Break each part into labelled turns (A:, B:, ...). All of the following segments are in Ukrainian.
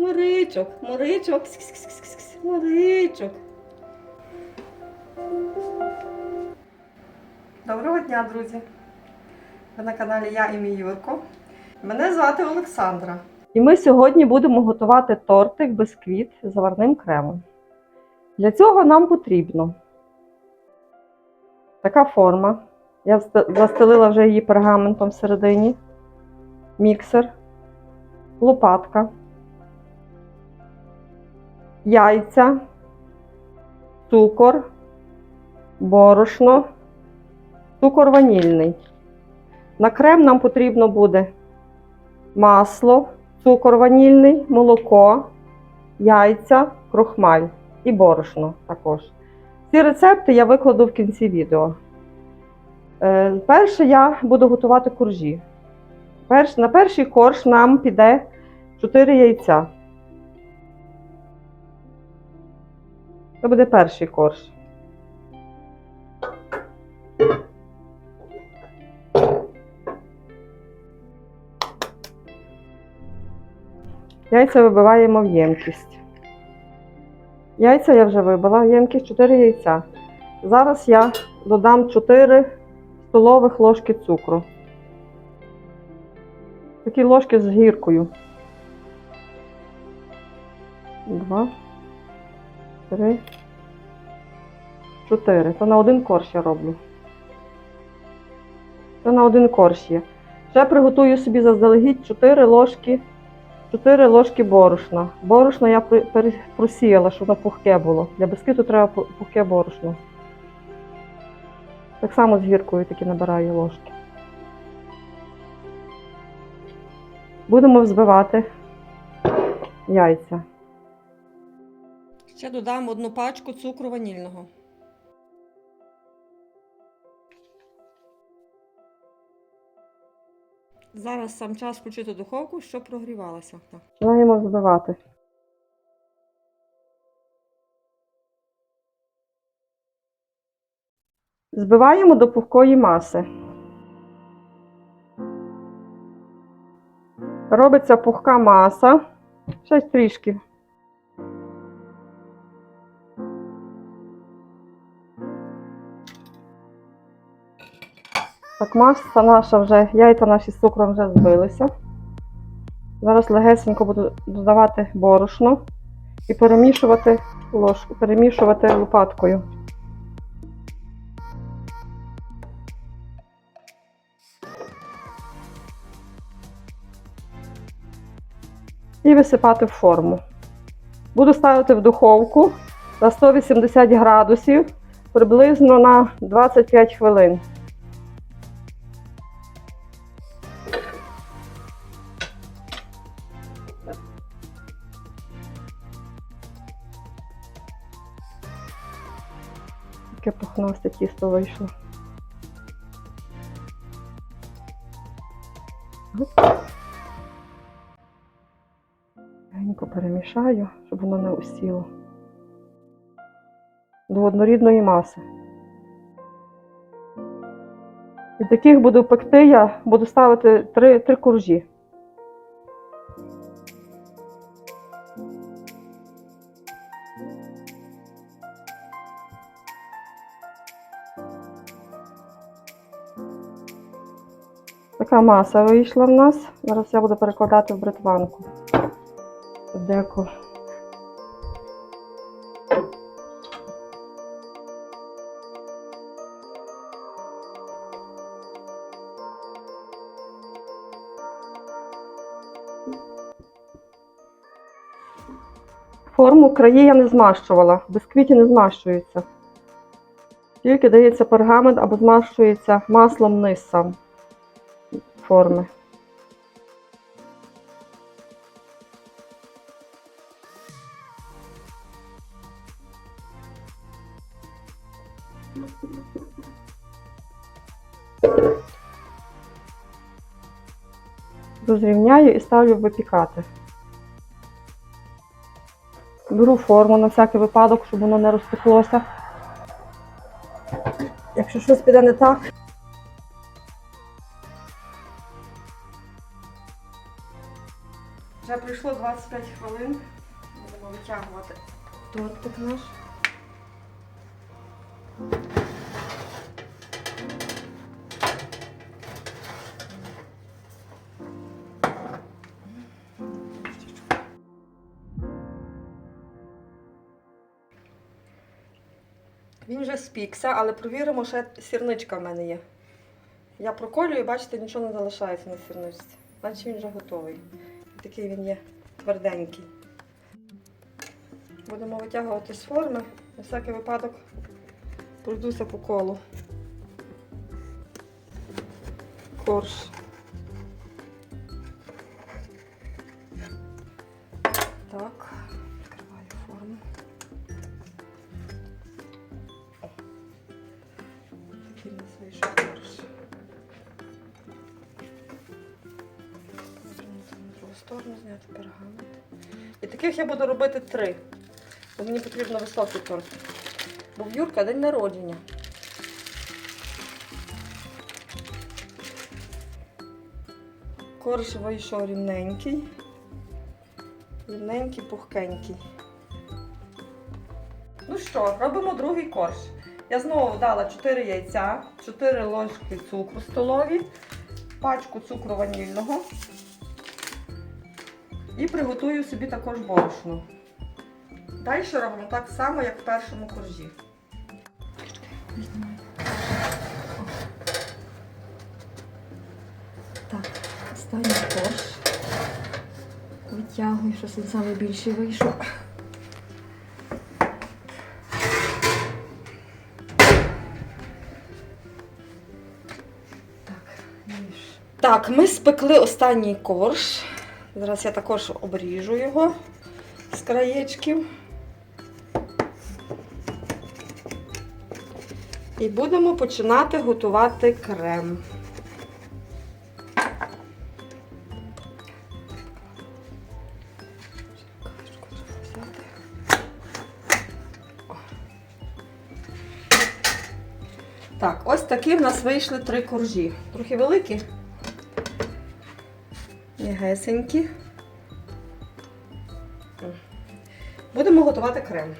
A: Моричок, кс-кс-кс-кс-кс, моричок. Доброго дня, друзі! Ви на каналі Я і мій Юрко. Мене звати Олександра. І ми сьогодні будемо готувати тортик бисквіт з заварним кремом. Для цього нам потрібно така форма. Я застелила вже її пергаментом всередині, міксер, лопатка, яйця, цукор, борошно, цукор ванільний. На крем нам потрібно буде масло, цукор ванільний, молоко, яйця, крохмаль і борошно також. Ці рецепти я викладу в кінці відео. Е, перше я буду готувати коржі. На перший корж нам піде 4 яйця. Це буде перший корж. Яйця вибиваємо в ємкість. Яйця я вже вибила, в ємкість 4 яйця. Зараз я додам 4 столових ложки цукру. Такі ложки з гіркою. Два, три, чотири. Це на один корж я роблю. Це на один корж є. Ще приготую собі заздалегідь 4 ложки, 4 ложки борошна. Борошно я просіяла, щоб воно пухке було. Для бисквіту треба пухке борошно. Так само з гіркою таки набираю ложки. Будемо взбивати яйця. Ще додам одну пачку цукру ванільного. Зараз сам час включити духовку, щоб прогрівалася. Починаємо взбивати. Збиваємо до пухкої маси. Робиться пухка маса. Ще трішки. Так, маса наша вже, яйця наші з цукром вже збилися. Зараз легесенько буду додавати борошно і перемішувати ложку, перемішувати лопаткою. І висипати в форму. Буду ставити в духовку на 180 градусів приблизно на 25 хвилин. Тісто вийшло. Оп. Перемішаю, щоб воно не усіло. До однорідної маси. І таких буду пекти, я буду ставити три, три коржі. Така маса вийшла в нас. Зараз я буду перекладати в бритванку. Деко. Форму краї я не змащувала, бисквіті не змащуються. Тільки дається пергамент або змащується маслом низ сам форми. Розрівняю і ставлю випікати. Беру форму на всякий випадок, щоб воно не розпеклося. Якщо щось піде не так, пройшло 25 хвилин. Будемо витягувати тортик наш. Він вже спікся, але провіримо, ще сірничка в мене є. Я проколюю, бачите, нічого не залишається на сірничці. Значить він вже готовий. Такий він є тверденький. Будемо витягувати з форми. На всякий випадок пройдуся по колу. Корж. І таких я буду робити три. Бо мені потрібно високий торт. Бо в Юрка день народження. Корж вийшов рівненький. Рівненький, пухкенький. Ну що, робимо другий корж. Я знову дала 4 яйця, 4 ложки цукру столові, пачку цукру ванільного. І приготую собі також борошно. Далі робимо так само, як в першому коржі. Так, останній корж. Витягую, щось він найбільший вийшов. Так. Так, ми спекли останній корж. Зараз я також обріжу його з краєчків. І будемо починати готувати крем. Так, ось такі в нас вийшли три коржі. Трохи великі. Мігесенькі. Будемо готувати крем.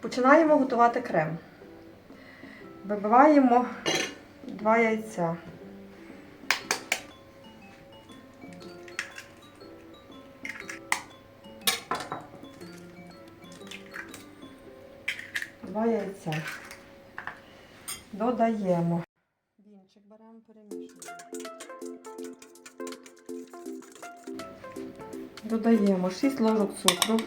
A: Починаємо готувати крем. Вибиваємо два яйця. Два яйця. Додаємо. Вінчик беремо, перемішуємо. Додаємо 6 ложок цукру.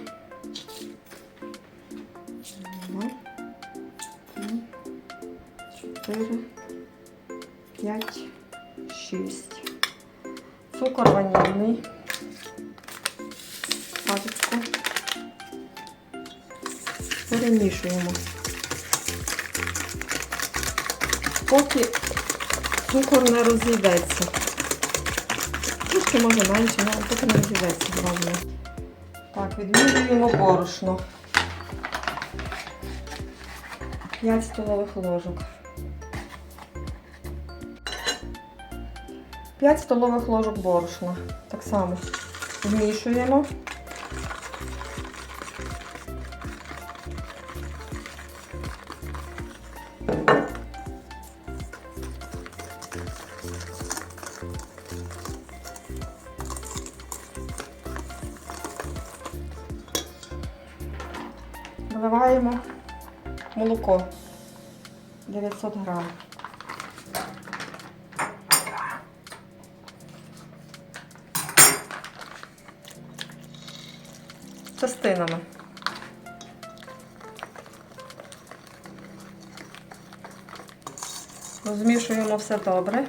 A: Три, чотири, п'ять, шість. Цукор ванільний. Пачечку. Перемішуємо. Поки цукор не розійдеться. Трошки може менше, але поки не розійдеться головне. Так, відмірюємо борошно. 5 столових ложок. 5 столових ложок борошна. Так само вмішуємо. Вливаємо молоко 900 грам. Частинами. Розмішуємо все добре.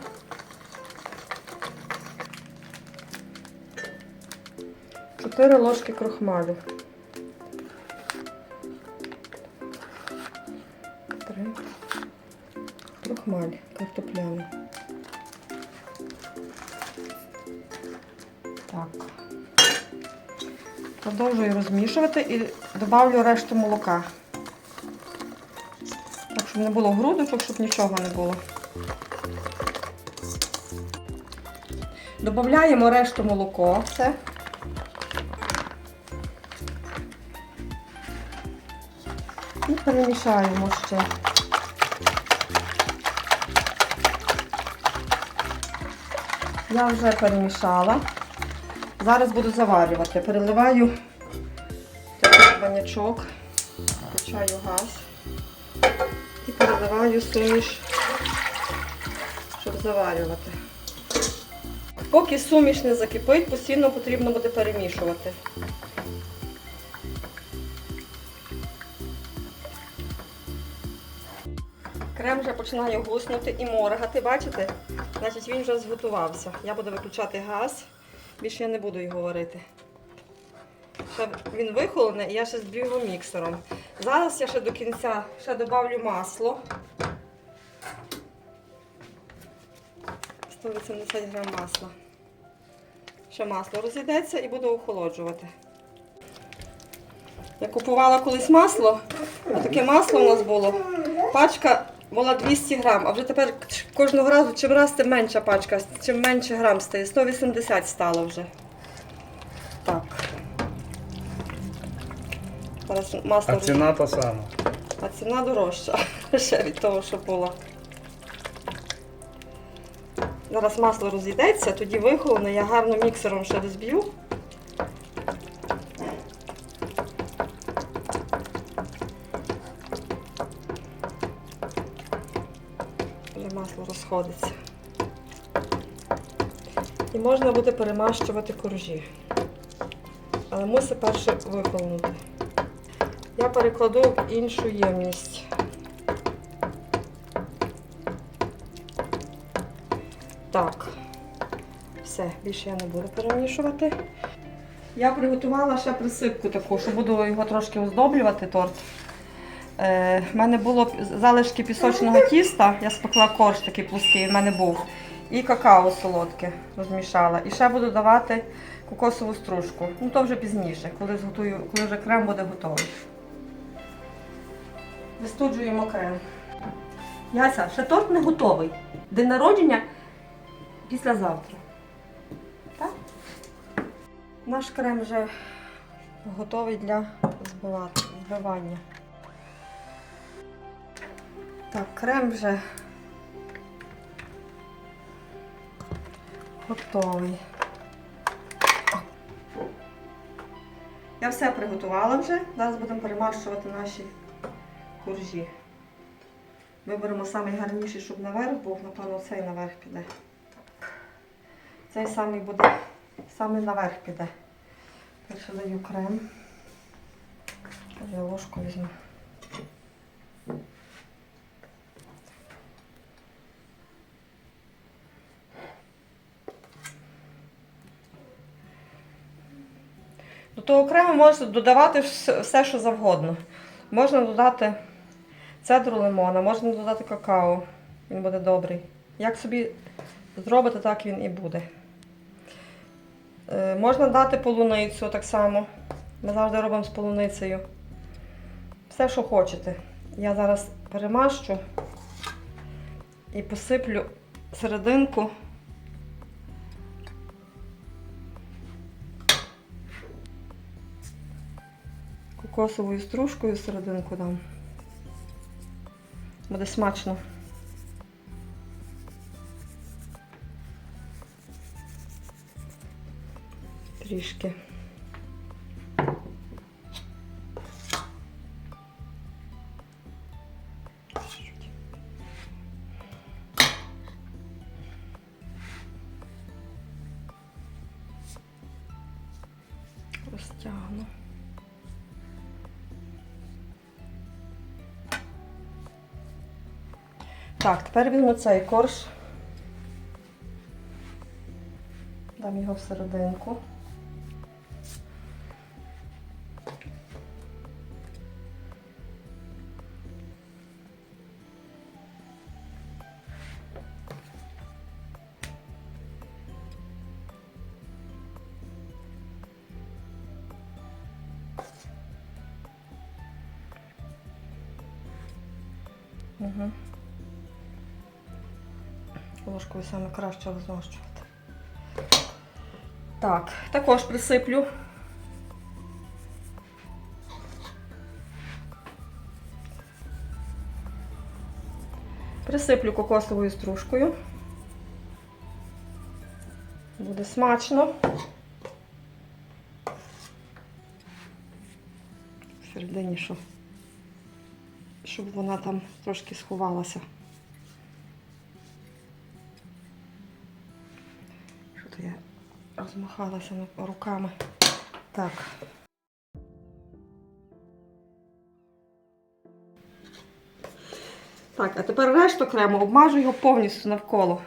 A: Чотири ложки крохмалю. Так. Продовжую розмішувати і додавлю решту молока. Так, щоб не було грудочок, щоб нічого не було. Додаємо решту молоко. Все. І перемішаємо ще. Я вже перемішала. Зараз буду заварювати. Переливаю банячок, включаю газ і переливаю суміш, щоб заварювати. Поки суміш не закипить, постійно потрібно буде перемішувати. Крем вже починає гуснути і моргати, бачите? Значить він вже зготувався. Я буду виключати газ, більше я не буду його варити. Ще він вихолений і я ще його міксером. Зараз я ще до кінця ще додавлю масло. 180 грам масла. Ще масло розійдеться і буду охолоджувати. Я купувала колись масло, таке масло у нас було. Пачка була 200 грам, а вже тепер кожного разу чим раз тим менша пачка, чим менше грам стає. 180 стало вже. Так. Зараз масло
B: А ціна та сама.
A: а ціна дорожча ще від того, що була. Зараз масло розійдеться, тоді вихолоне, я гарно міксером ще розб'ю. Масло розходиться. І можна буде перемащувати коржі. Але мусить перше вихолонути. Я перекладу в іншу ємність. Так, все, більше я не буду перемішувати. Я приготувала ще присипку таку, що буду його трошки оздоблювати торт. Е, в мене було залишки пісочного тіста, я спекла корж такий плоский, в мене був. І какао солодке розмішала. І ще буду давати кокосову стружку. Ну то вже пізніше, коли, зготую, коли вже крем буде готовий. Вистуджуємо крем. Яся, ще торт не готовий. День народження післязавтра. Так? Наш крем вже готовий для збивання. Так, крем вже готовий. Я все приготувала вже. Зараз будемо перемащувати наші коржі. Виберемо найгарніший, щоб наверх був, напевно, цей наверх піде. Цей самий буде, самий наверх піде. Перше даю крем. Я ложку візьму. До того крему можна додавати все, що завгодно. Можна додати цедру лимона, можна додати какао. Він буде добрий. Як собі зробите, так він і буде. Е, можна дати полуницю так само. Ми завжди робимо з полуницею. Все, що хочете. Я зараз перемащу і посиплю серединку. Кокосовою стружкою серединку дам. Буде смачно. Трішки. Так, тепер візьму цей корж. Дам його всерединку. Угу. Ложкою саме краще розмащувати. Так, також присиплю. Присиплю кокосовою стружкою. Буде смачно. Всередині, що, щоб вона там трошки сховалася. Розмахалася руками. Так. Так, а тепер решту крему обмажу його повністю навколо.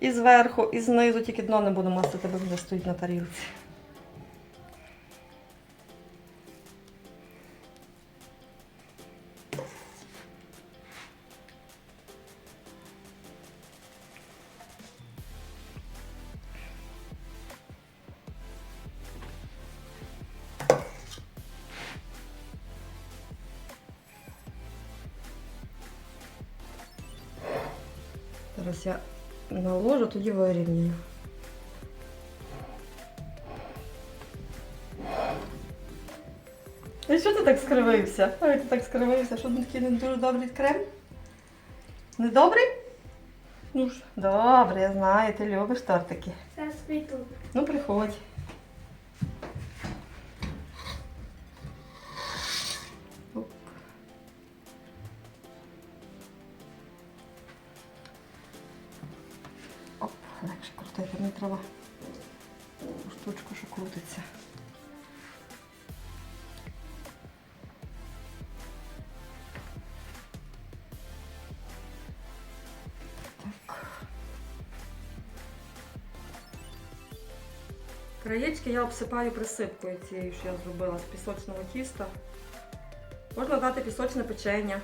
A: І зверху, і знизу, тільки дно не буду мастити, бо вже стоїть на тарілці. Зараз я наложу, тоді вирівнюю. І що ти так скривився? Ой, ти так скривився, що він такий не дуже добрий крем? Не добрий? Ну ж, добре, я знаю, ти любиш тортики.
B: Зараз прийду.
A: Ну, приходь. Краєчки я обсипаю присипкою цією, що я зробила з пісочного тіста. Можна дати пісочне печення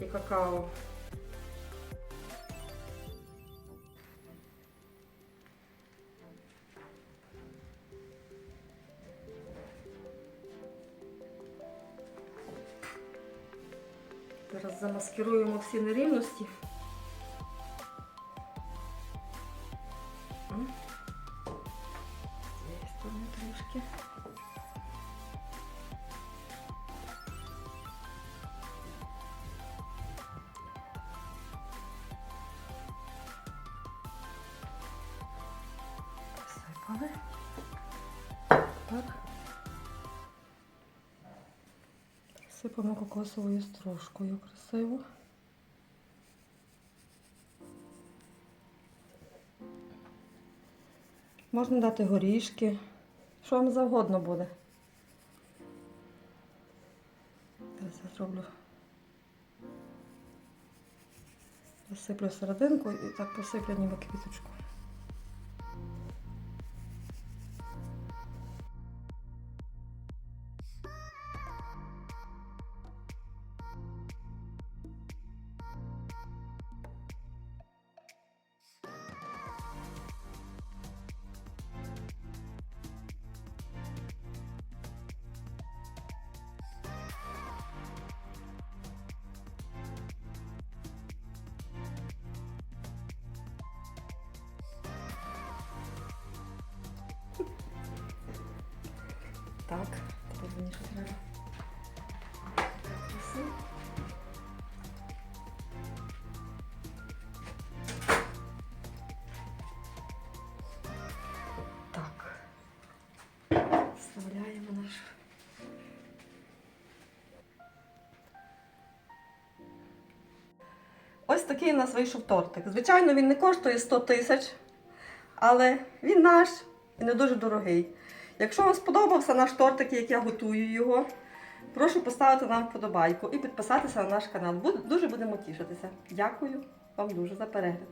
A: і какао. Зараз замаскируємо всі нерівності. Посипали. Так. Сипаємо кокосовою стружкою красиво. Можна дати горішки. Що вам завгодно буде. Зараз я зроблю. Засиплю серединку і так посиплю ніби квіточку. Так, тепер мені що треба. Так. Вставляємо наш. Ось такий у нас вийшов тортик. Звичайно, він не коштує 100 тисяч, але він наш і не дуже дорогий. Якщо вам сподобався наш тортик, як я готую його, прошу поставити нам вподобайку і підписатися на наш канал. Дуже будемо тішитися. Дякую вам дуже за перегляд.